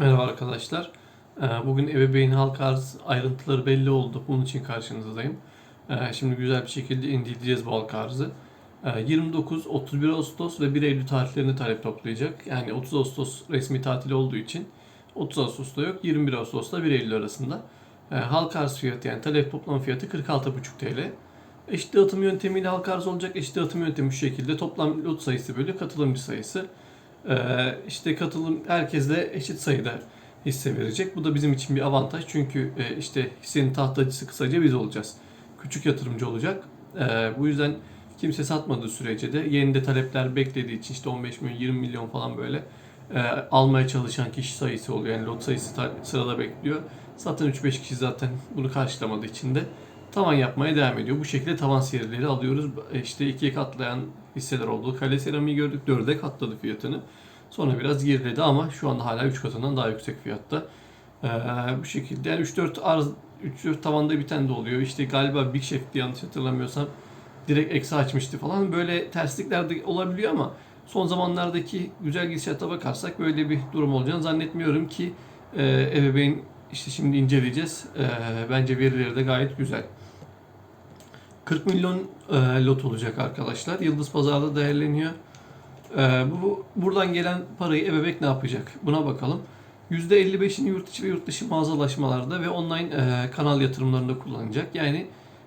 Merhaba arkadaşlar. Ee, Bugün ebeveyn halk arz ayrıntıları belli oldu. Bunun için karşınızdayım. Ee, Şimdi güzel bir şekilde inceleyeceğiz bu halk arzı. Ee, 29, 31 Ağustos ve 1 Eylül tarihlerinde talep toplayacak. Yani 30 Ağustos resmi tatil olduğu için 30 Ağustos'ta yok. 21 Ağustos'ta 1 Eylül arasında. Ee, Halk arz fiyatı yani talep toplam fiyatı 46,5 TL. Eşit dağıtım yöntemiyle halk arz olacak. Eşit dağıtım yöntemi şu şekilde. Toplam lot sayısı bölü katılımcı sayısı. Ee, işte katılım herkesle eşit sayıda hisse verecek. Bu da bizim için bir avantaj. Çünkü e, işte hissenin tahtacısı kısaca biz olacağız. Küçük yatırımcı olacak. Ee, bu yüzden kimse satmadığı sürece de yeni de talepler beklediği için işte 15 milyon 20 milyon falan böyle e, almaya çalışan kişi sayısı oluyor. Yani lot sayısı sırada bekliyor. Zaten 3-5 kişi zaten bunu karşılamadığı için de tavan yapmaya devam ediyor. Bu şekilde tavan serileri alıyoruz. İşte ikiye katlayan hisseler oldu. Kale seramiği gördük. Dörde katladı fiyatını. Sonra biraz geriledi ama şu anda hala 3 katından daha yüksek fiyatta. Ee, bu şekilde yani 3-4 arz 3-4 tavanda biten de oluyor. İşte galiba Big Chef'ti yanlış hatırlamıyorsam direkt eksi açmıştı falan. Böyle terslikler de olabiliyor ama son zamanlardaki güzel gidişata bakarsak böyle bir durum olacağını zannetmiyorum ki e, ebeveyn işte şimdi inceleyeceğiz. E, bence verileri de gayet güzel. 40 milyon e, lot olacak arkadaşlar. Yıldız Pazar'da değerleniyor. E, bu buradan gelen parayı ebebek ne yapacak? Buna bakalım. %55'ini yurt içi ve yurt dışı mağazalaşmalarda ve online e, kanal yatırımlarında kullanacak. Yani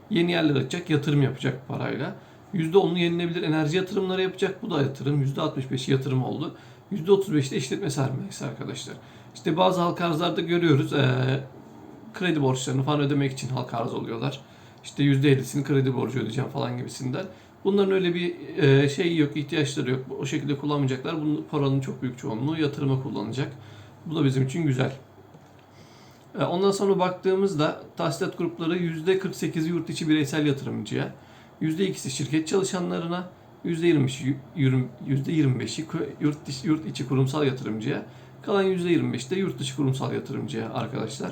yeni yerler açacak, yatırım yapacak parayla. %10'unu yenilebilir enerji yatırımları yapacak. Bu da yatırım. %65'i yatırım oldu. %35'de işletme sermayesi arkadaşlar. İşte bazı halka arzlarda görüyoruz. e, kredi borçlarını falan ödemek için halka arz oluyorlar. İşte %50'sini kredi borcu ödeyeceğim falan gibisinden. Bunların öyle bir e, şeyi yok, ihtiyaçları yok. O şekilde kullanmayacaklar. Bunun paranın çok büyük çoğunluğu yatırıma kullanacak. Bu da bizim için güzel. E, Ondan sonra baktığımızda tahsilat grupları %48'i yurt içi bireysel yatırımcıya, %2'si şirket çalışanlarına, %25'i yürüm- %25'i ku- yurt yurt içi kurumsal yatırımcıya, kalan %25'i de yurt dışı kurumsal yatırımcıya arkadaşlar.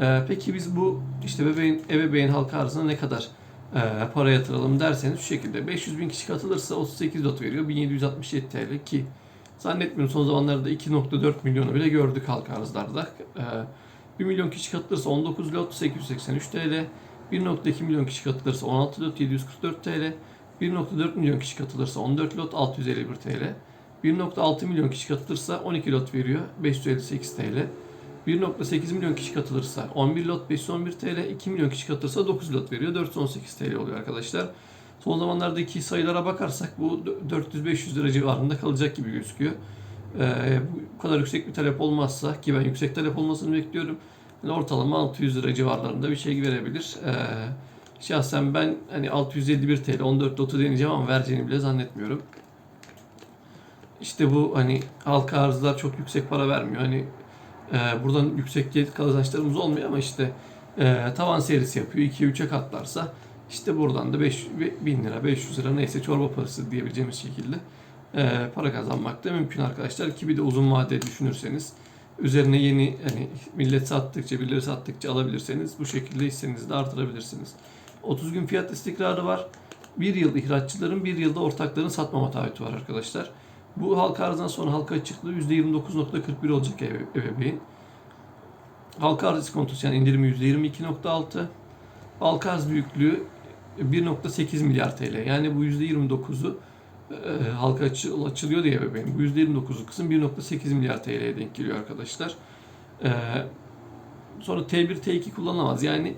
E, Peki biz bu işte bebeğin, ebeveyn halka arzına ne kadar e, para yatıralım derseniz şu şekilde 500 bin kişi katılırsa 38 lot veriyor 1767 TL ki zannetmiyorum son zamanlarda 2.4 milyonu bile gördük halka arzlarda. E, 1 milyon kişi katılırsa 19 lot 883 TL 1.2 milyon kişi katılırsa 16 lot 744 TL 1.4 milyon kişi katılırsa 14 lot 651 TL 1.6 milyon kişi katılırsa 12 lot veriyor 558 TL 1.8 milyon kişi katılırsa 11 lot 511 TL, 2 milyon kişi katılırsa 9 lot veriyor. 418 TL oluyor arkadaşlar. Son zamanlardaki sayılara bakarsak bu 400-500 lira civarında kalacak gibi gözüküyor. Ee, bu kadar yüksek bir talep olmazsa ki ben yüksek talep olmasını bekliyorum. Yani ortalama 600 lira civarlarında bir şey verebilir. Ee, şahsen ben hani 651 TL 14 lotu deneyeceğim ama vereceğini bile zannetmiyorum. İşte bu hani halka arzlar çok yüksek para vermiyor. Hani ee, buradan yüksek kazançlarımız olmuyor ama işte e, tavan serisi yapıyor. 2'ye 3'e katlarsa işte buradan da 5, 1000 lira, 500 lira neyse çorba parası diyebileceğimiz şekilde e, para kazanmak da mümkün arkadaşlar. Ki bir de uzun vadeli düşünürseniz üzerine yeni hani millet sattıkça, birileri sattıkça alabilirseniz bu şekilde hissenizi de artırabilirsiniz. 30 gün fiyat istikrarı var. Bir yıl ihraççıların, bir yılda ortakların satmama taahhütü var arkadaşlar. Bu halka arzdan sonra halka açıklığı %29.41 olacak ebe- ebeveyn. Halka arz iskontosu yani indirimi %22.6. Halka arz büyüklüğü 1.8 milyar TL. Yani bu %29'u e, halka açı- açılıyor diye ebeveyn. Bu %29'u kısım 1.8 milyar TL'ye denk geliyor arkadaşlar. E, sonra T1, T2 kullanılamaz. Yani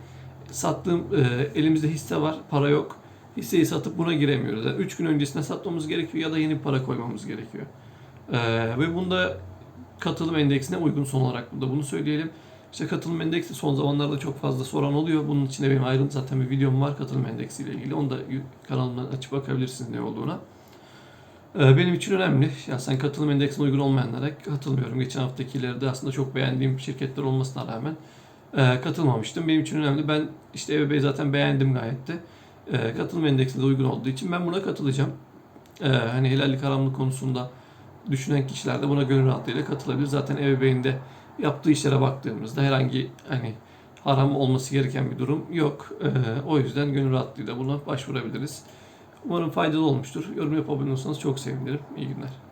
sattığım e, elimizde hisse var, para yok hisseyi satıp buna giremiyoruz. Yani 3 gün öncesine satmamız gerekiyor ya da yeni para koymamız gerekiyor. Ee, ve bunda katılım endeksine uygun son olarak burada bunu söyleyelim. İşte katılım endeksi son zamanlarda çok fazla soran oluyor. Bunun içinde benim ayrıntı zaten bir videom var katılım endeksi ile ilgili. Onu da kanalımdan açıp bakabilirsiniz ne olduğuna. Ee, benim için önemli. Ya sen katılım endeksine uygun olmayanlara katılmıyorum. Geçen haftakilerde aslında çok beğendiğim şirketler olmasına rağmen e, katılmamıştım. Benim için önemli. Ben işte EBB'yi zaten beğendim gayet de e, katılım endeksine de uygun olduğu için ben buna katılacağım. E, hani helallik haramlık konusunda düşünen kişiler de buna gönül rahatlığıyla katılabilir. Zaten ebeveynde yaptığı işlere baktığımızda herhangi hani haram olması gereken bir durum yok. E, o yüzden gönül rahatlığıyla buna başvurabiliriz. Umarım faydalı olmuştur. Yorum yapabiliyorsanız çok sevinirim. İyi günler.